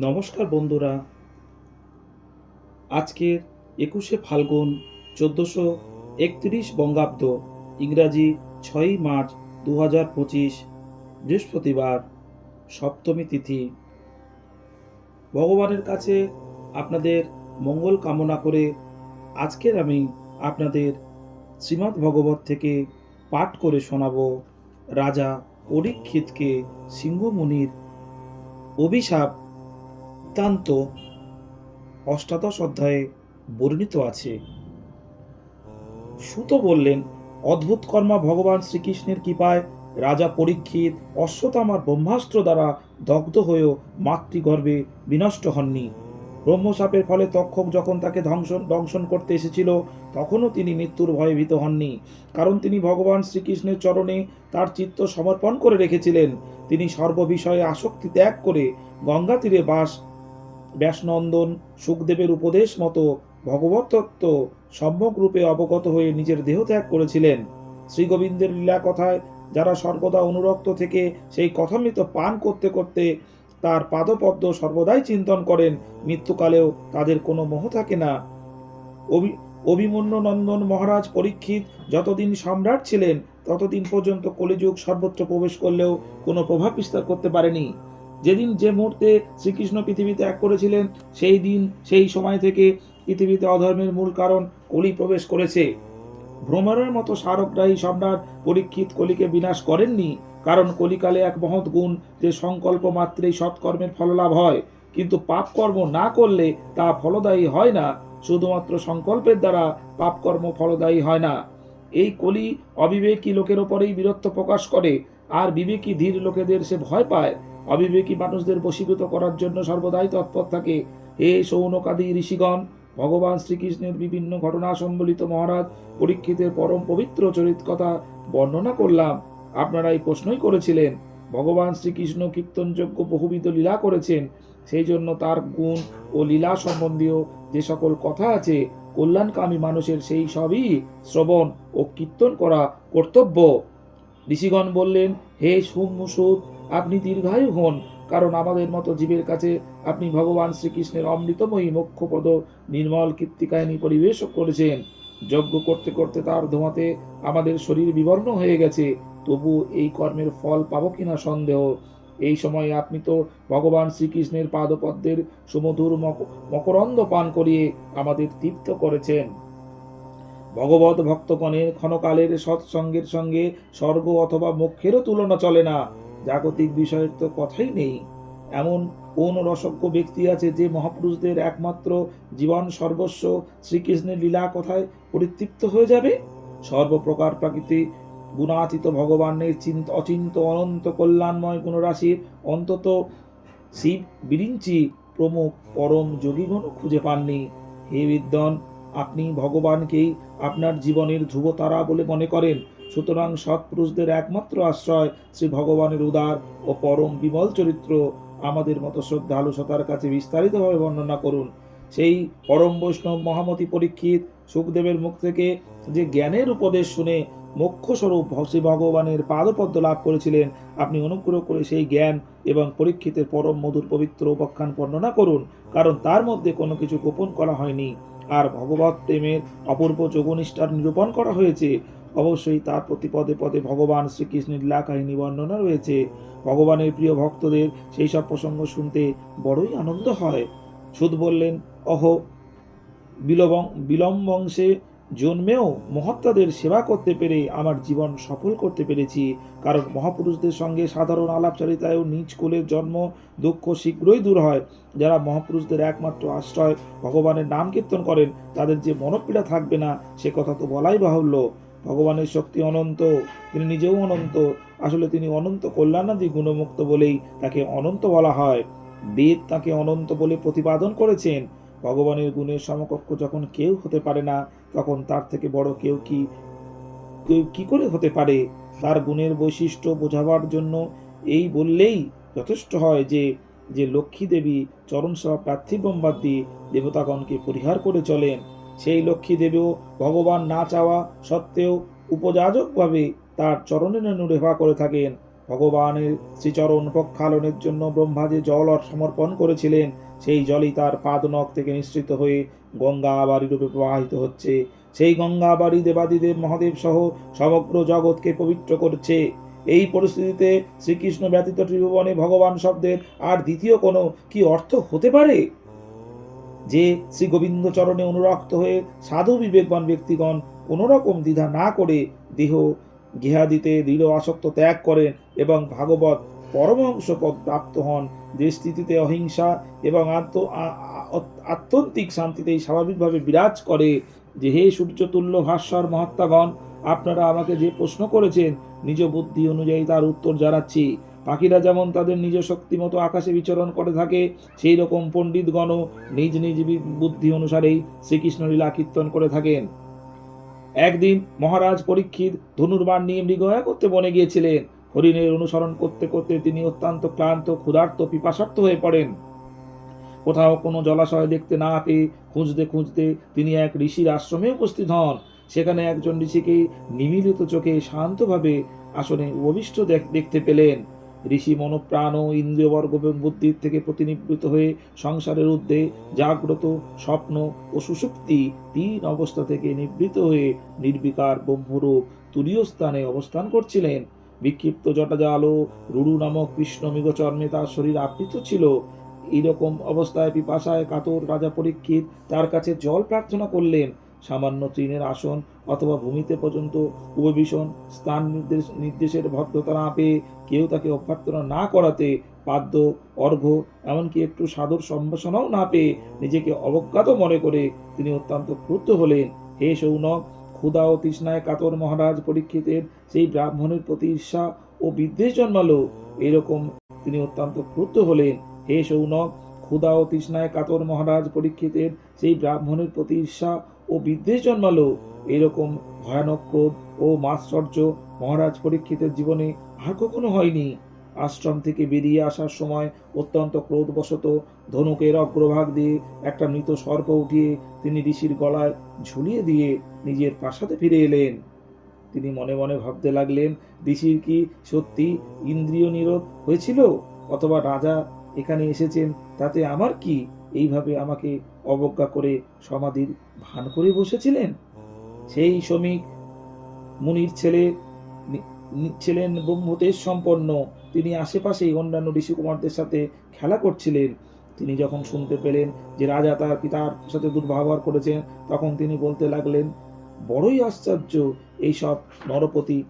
নমস্কার বন্ধুরা। আজকের একুশে ফাল্গুন, চোদ্দোশো একত্রিশ বঙ্গাব্দ, ইংরাজি ছয়ই মার্চ দু হাজার পঁচিশ, বৃহস্পতিবার, সপ্তমী তিথি। ভগবানের কাছে আপনাদের মঙ্গল কামনা করে আজকের আমি আপনাদের শ্রীমদ্ ভগবত থেকে পাঠ করে শোনাব রাজা পরীক্ষিতকে সিংহমুনির অভিশাপ বৃত্তান্ত অষ্টাদশ অধ্যায়ে বর্ণিত আছে। সুত বললেন, অদ্ভুত কর্মা ভগবান শ্রীকৃষ্ণের কৃপায় রাজা পরীক্ষিত অশ্বতামার ব্রহ্মাস্ত্র দ্বারা দগ্ধ হয়েও মাতৃগর্ভে বিনষ্ট হননি। ব্রহ্মসাপের ফলে তক্ষক যখন তাকে ধ্বংসন দংশন করতে এসেছিল, তখনও তিনি মৃত্যুর ভয়ে ভীত হননি। কারণ তিনি ভগবান শ্রীকৃষ্ণের চরণে তার চিত্ত সমর্পণ করে রেখেছিলেন। তিনি সর্ববিষয়ে আসক্তি ত্যাগ করে গঙ্গা তীরে বাস ব্যাসনন্দন সুখদেবের উপদেশ মতো ভগবত তত্ত্ব সম্যক রূপে অবগত হয়ে নিজের দেহ ত্যাগ করেছিলেন। শ্রী গোবিন্দের লীলা কথায় যারা সর্বদা অনুরক্ত থেকে সেই কথামৃত পান করতে করতে তার পাদপদ্ম সর্বদাই চিন্তন করেন, মৃত্যুকালেও তাদের কোনো মোহ থাকে না। অভি, অভিমন্যু নন্দন মহারাজ পরীক্ষিত যতদিন সম্রাট ছিলেন, ততদিন পর্যন্ত কলিযুগ সর্বত্র প্রবেশ করলেও কোনো প্রভাব বিস্তার করতে পারেনি। যেদিন যে মুহূর্তে শ্রীকৃষ্ণ পৃথিবী ত্যাগ করেছিলেন, সেই দিন, সেই সময় থেকে পৃথিবীতে অধর্মের মূল কারণ কলি প্রবেশ করেছে। ভ্রমণের মতো স্মারকগ্রাহী সম্রাট পরীক্ষিত কলিকে বিনাশ করেননি, কারণ কলিকালে এক মহৎ গুণ যে সংকল্প মাত্রেই সৎকর্মের ফললাভ হয়। কিন্তু পাপ কর্ম না করলে তা ফলদায়ী হয় না, শুধুমাত্র সংকল্পের দ্বারা পাপকর্ম ফলদায়ী হয় না। এই কলি অবিবেকী লোকের ওপরেই বীরত্ব প্রকাশ করে, আর বিবেকী ধীর লোকেদের সে ভয় পায়। অবিবেকী মানুষদের বশীভূত করার জন্য সর্বদাই তৎপর থাকে। হে সৌনকাদি ঋষিগণ, ভগবান শ্রীকৃষ্ণের বিভিন্ন ঘটনা সম্বলিত মহারাজ পরীক্ষিতের পরম পবিত্র চরিত কথা বর্ণনা করলাম। আপনারা এই প্রশ্নই করেছিলেন, ভগবান শ্রীকৃষ্ণ কীর্তনযোগ্য বহুবিধ লীলা করেছেন সেই জন্য তার গুণ ও লীলা সম্বন্ধীয় যে সকল কথা আছে, কল্যাণকামী মানুষের সেই সবই শ্রবণ ও কীর্তন করা কর্তব্য। ঋষিগণ বললেন, হে সুমুসুদ আপনি দীর্ঘায়ু হন, কারণ আমাদের মতো জীবের কাছে আপনি ভগবান শ্রীকৃষ্ণের অমৃতময়ী মোক্ষপদ নির্মল কীর্তিকাহিনী পরিবেশ করেছেন। যজ্ঞ করতে করতে তার ধোঁয়াতে আমাদের শরীর বিবর্ণ হয়ে গেছে, তবু এই কর্মের ফল পাবো কিনা সন্দেহ। এই সময় আপনি তো ভগবান শ্রীকৃষ্ণের পাদপদ্মের সুমধুর মক- মকরন্দ পান করিয়ে আমাদের তৃপ্ত করেছেন। ভগবত ভক্তগণের ক্ষণকালের সৎসঙ্গের সঙ্গে স্বর্গ অথবা মোক্ষেরও তুলনা চলে না। জাগতিক বিষয়ের তো কথাই নেই। এমন কোন রসজ্ঞ ব্যক্তি আছে যে মহাপুরুষদের একমাত্র জীবন সর্বস্ব শ্রীকৃষ্ণের লীলা কথায় পরিতৃপ্ত হয়ে যাবে? সর্বপ্রকার প্রাকৃতি গুণাতীত ভগবানের চিন্ত অচিন্ত অনন্ত কল্যাণময় গুণরাশির অন্তত শিব বিরিঞ্চি প্রমুখ পরম যোগীগণও খুঁজে পাননি। হে বিদ্যন আপনি ভগবানকেই আপনার জীবনের ধ্রুবতারা বলে মনে করেন। সুতরাং সৎ পুরুষদের একমাত্র আশ্রয় শ্রী ভগবানের উদার ও পরম বিমল চরিত্র। আমাদের মতো শ্রদ্ধালুসতার কাছে বিস্তারিতভাবে বর্ণনা করুন। সেই পরম বৈষ্ণব মহামতি পরীক্ষিত সুখদেবের মুখ থেকে যে জ্ঞানের উপদেশ শুনে মোক্ষস্বরূপ শ্রী ভগবানের পাদপদ্ম লাভ করেছিলেন। আপনি অনুগ্রহ করে সেই জ্ঞান এবং পরীক্ষিতের পরম মধুর পবিত্র উপাখ্যান বর্ণনা করুন, কারণ তার মধ্যে কোনো কিছু গোপন করা হয়নি। আর ভগবত প্রেমের অপূর্ব যোগনিষ্ঠার নিরূপণ করা হয়েছে। অবশ্যই তার প্রতি পদে পদে ভগবান শ্রীকৃষ্ণের লীলা কাহিনী বর্ণনা রয়েছে। ভগবানের প্রিয় ভক্তদের সেই সব প্রসঙ্গ শুনতে বড়ই আনন্দ হয়। সুদ বললেন, অহ, বিলবং, বিলম্বংশে জন্মেও মহাত্মাদের সেবা করতে পেরে আমার জীবন সফল করতে পেরেছি। কারণ মহাপুরুষদের সঙ্গে সাধারণ আলাপচারিতায়ও নিজ কুলের জন্ম, দুঃখ শীঘ্রই দূর হয়। যারা মহাপুরুষদের একমাত্র আশ্রয়, ভগবানের নাম কীর্তন করেন, তাদের যে মনপীড়া থাকবে না, সে কথা তো বলাই বাহুল্য। ভগবানের শক্তি অনন্ত, তিনি নিজেও অনন্ত। আসলে তিনি অনন্ত কল্যাণাদি গুণমুক্ত বলেই তাকে অনন্ত বলা হয়। বেদ তাকে অনন্ত বলে প্রতিপাদন করেছেন। ভগবানের গুণের সমকক্ষ যখন কেউ হতে পারে না তখন তার থেকে বড় কেউ কি কেউ কি করে হতে পারে? তার গুণের বৈশিষ্ট্য বোঝাবার জন্য এই বললেই যথেষ্ট হয় যে যে লক্ষ্মী দেবী চরণ সেবা পার্থিবম্বাদ দিয়ে দেবতাগণকে পরিহার করে চলেন। সেই লক্ষ্মী দেবীও ভগবান না চাওয়া সত্ত্বেও উপযাজকভাবে তার চরণে নুরেভা করে থাকেন। ভগবানের শ্রীচরণ প্রক্ষালনের জন্য ব্রহ্মা যে জল সমর্পণ করেছিলেন। সেই জলই তার পাদনখ থেকে নিঃসৃত হয়ে গঙ্গা আবারি রূপে প্রবাহিত হচ্ছে। সেই গঙ্গা আবারি দেবাদিদেব মহাদেব সহ সমগ্র জগৎকে পবিত্র করছে। এই পরিস্থিতিতে শ্রীকৃষ্ণ ব্যতীত ত্রিভুবনে ভগবান শব্দের আর দ্বিতীয় কোনো কি অর্থ হতে পারে? যে শ্রী গোবিন্দ চরণে অনুরক্ত হয়ে সাধু বিবেকবান ব্যক্তিগণ কোনো রকম দ্বিধা না করে দেহ গৃহাদিতে দৃঢ় আসক্ত ত্যাগ করেন এবং ভাগবত পরমহংস পদ প্রাপ্ত হন। স্থিতিতে অহিংসা এবং আত্ম আত্যন্তিক শান্তিতেই স্বাভাবিকভাবে বিরাজ করে যে, হে সূর্যতুল্য ভাস্বর মহাত্মাগণ, আপনারা আমাকে যে প্রশ্ন করেছেন নিজ বুদ্ধি অনুযায়ী তার উত্তর জানাচ্ছি। পাখিরা যেমন তাদের নিজ শক্তি মতো আকাশে বিচরণ করে থাকে, সেই রকম পণ্ডিতগণও নিজ নিজ বুদ্ধি অনুসারেই শ্রীকৃষ্ণ লীলা কীর্তন করে থাকেন। একদিন মহারাজ পরীক্ষিত ধনুর্বাণ নিয়ে মৃগয়া করতে বনে গিয়েছিলেন। হরিণের অনুসরণ করতে করতে তিনি অত্যন্ত ক্লান্ত, ক্ষুধার্ত, পিপাসার্থ হয়ে পড়েন। কোথাও কোনো জলাশয় দেখতে না পেয়ে খুঁজতে খুঁজতে তিনি এক ঋষির আশ্রমে উপস্থিত হন। সেখানে একজন ঋষিকে নিমিলিত চোখে শান্তভাবে আসনে অভিষ্ট দেখ- দেখতে পেলেন। ঋষি মনোপ্রাণ ও ইন্দ্রিয়বর্গ বুদ্ধির থেকে প্রতিনিবৃত হয়ে সংসারের ঊর্ধ্বে জাগ্রত স্বপ্ন ও সুষুপ্তি তিন অবস্থা থেকে নিবৃত হয়ে নির্বিকার ব্রহ্মরূপ তুরীয় স্থানে অবস্থান করছিলেন। বিক্ষিপ্ত জটাজাল ও রুরু নামক কৃষ্ণ মৃগচর্মে তার শরীর আবৃত ছিল। এইরকম অবস্থায় পিপাসায় কাতর রাজা পরীক্ষিত তার কাছে জল প্রার্থনা করলেন। সামান্য তৃণের আসন অথবা ভূমিতে পর্যন্ত উপবেশন স্থান নির্দেশ, নির্দেশের ভদ্রতা না পেয়ে কেউ তাকে অভ্যর্থনা না করাতে পাদ্য অর্ঘ্য, এমনকি একটু সাদর সম্ভাষণাও না পেয়ে নিজেকে অবজ্ঞাত মনে করে তিনি অত্যন্ত ক্রুদ্ধ হলেন। হে সৌনক ক্ষুধা ও তৃষ্ণায় কাতর মহারাজ পরীক্ষিতের সেই ব্রাহ্মণের প্রতি ঈর্ষা ও বিদ্বেষ জন্মালো। এরকম তিনি অত্যন্ত ক্রুদ্ধ হলেন। হে সৌনক, ক্ষুধা ও তৃষ্ণায় কাতর মহারাজ পরীক্ষিতের সেই ব্রাহ্মণের প্রতি ঈর্ষা ও বিদ্বেষ জন্মালো। এরকম ভয়ানক ক্রোধ ও মাশ্চর্য মহারাজ পরীক্ষিতের জীবনে আর কখনো হয়নি। আশ্রম থেকে বেরিয়ে আসার সময় অত্যন্ত ক্রোধবশত ধনুকের অগ্রভাগ দিয়ে একটা মৃত সর্প উঠিয়ে তিনি ঋষির গলায় ঝুলিয়ে দিয়ে নিজের প্রাসাদে ফিরে এলেন। তিনি মনে মনে ভাবতে লাগলেন, ঋষির কি সত্যি ইন্দ্রিয় নিরোধ হয়েছিল? অথবা রাজা এখানে এসেছেন, তাতে আমার কি এইভাবে আমাকে অবজ্ঞা করে সমাধির ভান করে বসেছিলেন? সেই শ্রমিক মুনির ছেলে ছিলেন ব্রহ্মতেজ সম্পন্ন তিনি আশেপাশেই অন্যান্য ঋষিকুমারদের সাথে খেলা করছিলেন। তিনি যখন শুনতে পেলেন যে রাজা তার পিতার সাথে দুর্ব্যবহার করেছেন, তখন তিনি বলতে লাগলেন, বড়ই আশ্চর্য এইসব নরপতি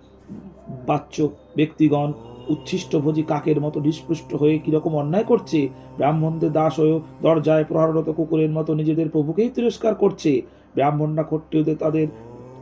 বাচ্চ ব্যক্তিগণ, উচ্ছিষ্টভোজী কাকের মতো নিষ্পুষ্ট হয়ে কীরকম অন্যায় করছে? ব্রাহ্মণদের দাস হয়েও দরজায় প্রহাররত কুকুরের মতো নিজেদের প্রভুকেই তিরস্কার করছে। ব্রাহ্মণরা ক্ষত্রিয়দের তাদের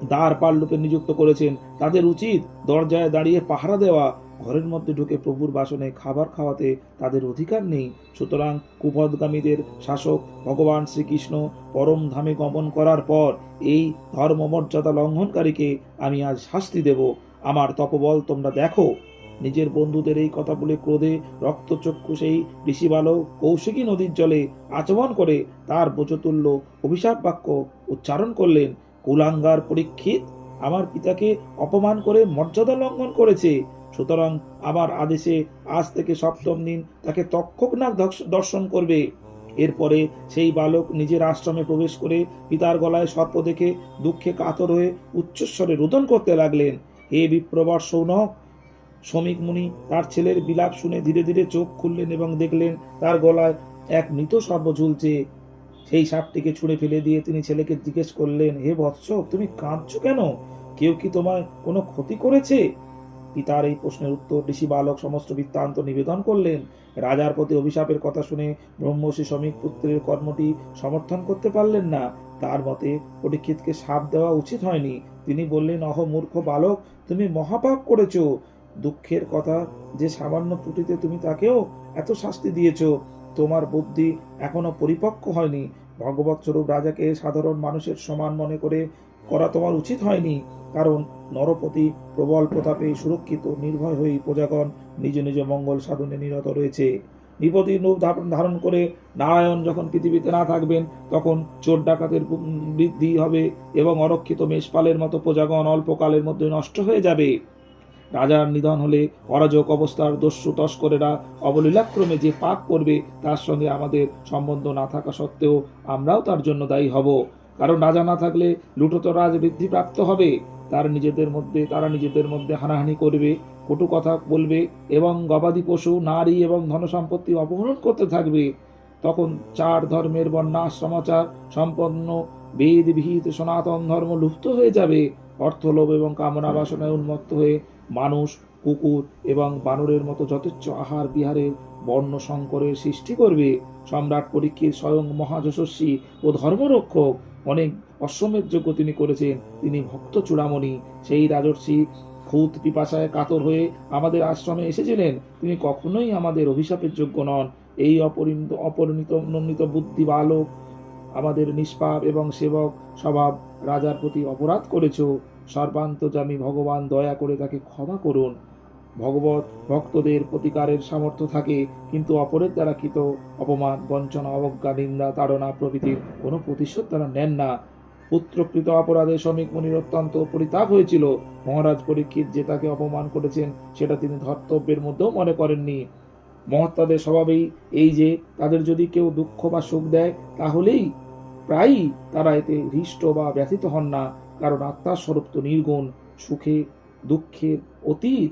দ্বার পাল্লুকে নিযুক্ত করেছেন। তাদের উচিত দরজায় দাঁড়িয়ে পাহারা দেওয়া। ঘরের মধ্যে ঢুকে প্রভুর বাসনে খাবার খাওয়াতে তাদের অধিকার নেই। সুতরাং কুপদগামীদের শাসক ভগবান শ্রীকৃষ্ণ পরম ধামে গমন করার পর এই ধর্মমর্যাদা লঙ্ঘনকারীকে আমি আজ শাস্তি দেব। আমার তপবল তোমরা দেখো। নিজের বন্ধুদের এই কথা বলে ক্রোধে, রক্তচক্ষু সেই ঋষি বালক কৌশিকী নদীর জলে আচমন করে তার বোচতুল্য অভিশাপ বাক্য উচ্চারণ করলেন, কুলাঙ্গার পরীক্ষিত, আমার পিতাকে অপমান করে মর্যাদা লঙ্ঘন করেছে। সুতরাং আমার আদেশে আজ থেকে সপ্তম দিন তাকে তক্ষকনাগ দর্শ- দর্শন করবে। এরপরে সেই বালক নিজের আশ্রমে প্রবেশ করে পিতার গলায় সর্প দেখে দুঃখে কাতর হয়ে উচ্চস্বরে রোদন করতে লাগলেন। হে বিপ্রবর সৌনক! শ্রমিক মুনি তার ছেলের বিলাপ শুনে ধীরে ধীরে চোখ খুললেন এবং দেখলেন তার গলায় এক মৃত সর্প ঝুলছে। সেই সাপটিকে ছুঁড়ে ফেলে দিয়ে তিনি ছেলেকে জিজ্ঞেস করলেন, হে বৎস, তুমি কাঁদছো কেন? কেউ কি তোমায় কোনো ক্ষতি করেছে? পিতার এই প্রশ্নের উত্তর ঋষি বালক সমস্ত বৃত্তান্ত নিবেদন করলেন। রাজার প্রতি অভিশাপের কথা শুনে ব্রহ্মর্ষি শ্রমিক পুত্রের কর্মটি সমর্থন করতে পারলেন না। তার মতে পরীক্ষিতকে সাপ দেওয়া উচিত হয়নি। তিনি বললেন, অহ, মূর্খ বালক, তুমি মহাপাপ করেছ। দুঃখের কথা যে সামান্য ত্রুটিতে তুমি তাকেও এত শাস্তি দিয়েছ, তোমার বুদ্ধি এখনও পরিপক্ক হয়নি। ভগবত স্বরূপ রাজাকে সাধারণ মানুষের সমান মনে করে করা তোমার উচিত হয়নি। কারণ নরপতি প্রবল প্রতাপে সুরক্ষিত নির্ভয় হয়ে প্রজাগণ নিজ নিজ মঙ্গল সাধনে নিরত রয়েছে। বিপদী রূপ ধারণ ধারণ করে নারায়ণ যখন পৃথিবীতে না থাকবেন, তখন চোর ডাকাতের বৃদ্ধি হবে এবং অরক্ষিত মেষপালের মতো প্রজাগণ অল্পকালের মধ্যে নষ্ট হয়ে যাবে। রাজার নিধন হলে অরাজক অবস্থার দস্যু তস্করেরা অবলীলাক্রমে যে পাপ করবে, তার সঙ্গে আমাদের সম্বন্ধ না থাকা সত্ত্বেও আমরাও তার জন্য দায়ী হব। কারণ রাজা না থাকলে লুটত রাজ বৃদ্ধিপ্রাপ্ত হবে। তার নিজেদের মধ্যে, তারা নিজেদের মধ্যে হানাহানি করবে, কটু কথা বলবে এবং গবাদি পশু, নারী এবং ধনসম্পত্তি অপহরণ করতে থাকবে। তখন চার ধর্মের বন্যা সমাচার সম্পন্ন বেদ বিহিত সনাতন ধর্ম লুপ্ত হয়ে যাবে। অর্থলোভ এবং কামনা বাসনায় উন্মত্ত হয়ে মানুষ, কুকুর এবং বানরের মতো যথেচ্ছ আহার বিহারের বর্ণ সংকরের সৃষ্টি করবে। সম্রাট পরীক্ষিত স্বয়ং মহাযশস্বী ও ধর্মরক্ষক অনেক অশ্বমেধ যোগ্য তিনি করেছেন। তিনি ভক্ত চূড়ামণি। সেই রাজর্ষি খুদ পিপাসায় কাতর হয়ে আমাদের আশ্রমে এসেছিলেন। তিনি কখনোই আমাদের অভিশাপের যোগ্য নন। এই অপরিণত অপরিণত নন্দিত বুদ্ধি বালক, আমাদের নিষ্পাপ এবং সেবক স্বভাব রাজার প্রতি অপরাধ করেছ। সর্বান্তজামী ভগবান দয়া করে তাকে ক্ষমা করুন। ভগবত ভক্তদের প্রতিকারের সামর্থ্য থাকে, কিন্তু অপরের দ্বারা কৃত অপমান, বঞ্চনা, অবজ্ঞা, নিন্দা, তাড়না প্রভৃতির কোনো প্রতিশোধ তারা নেন না। পুত্রকৃত অপরাধে শ্রমিক মুনির অত্যন্ত পরিতাপ হয়েছিল। মহারাজ পরীক্ষিত যে তাকে অপমান করেছেন, সেটা তিনি ধর্তব্যের মধ্যেও মনে করেননি। মহাত্মাদের স্বভাবেই এই যে, তাদের যদি কেউ দুঃখ বা সুখ দেয়, তাহলেই প্রায়ই তারা এতে হৃষ্ট বা ব্যথিত হন না, কারণ আত্মার স্বরূপ তো নির্গুণ। সুখে দুঃখের অতীত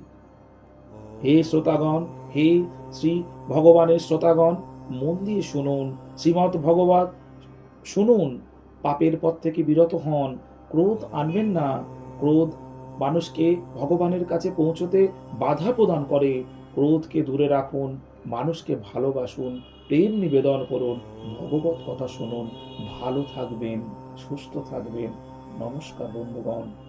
হে শ্রোতাগণ, হে শ্রী ভগবানের শ্রোতাগণ মন দিয়ে শুনুন শ্রীমৎ ভগবত শুনুন। পাপের পথ থেকে বিরত হন, ক্রোধ আনবেন না। ক্রোধ মানুষকে ভগবানের কাছে পৌঁছতে বাধা প্রদান করে। ক্রোধকে দূরে রাখুন, মানুষকে ভালোবাসুন, প্রেম নিবেদন করুন, ভগবত কথা শুনুন। ভালো থাকবেন, সুস্থ থাকবেন। নমস্কার বন্ধুগণ।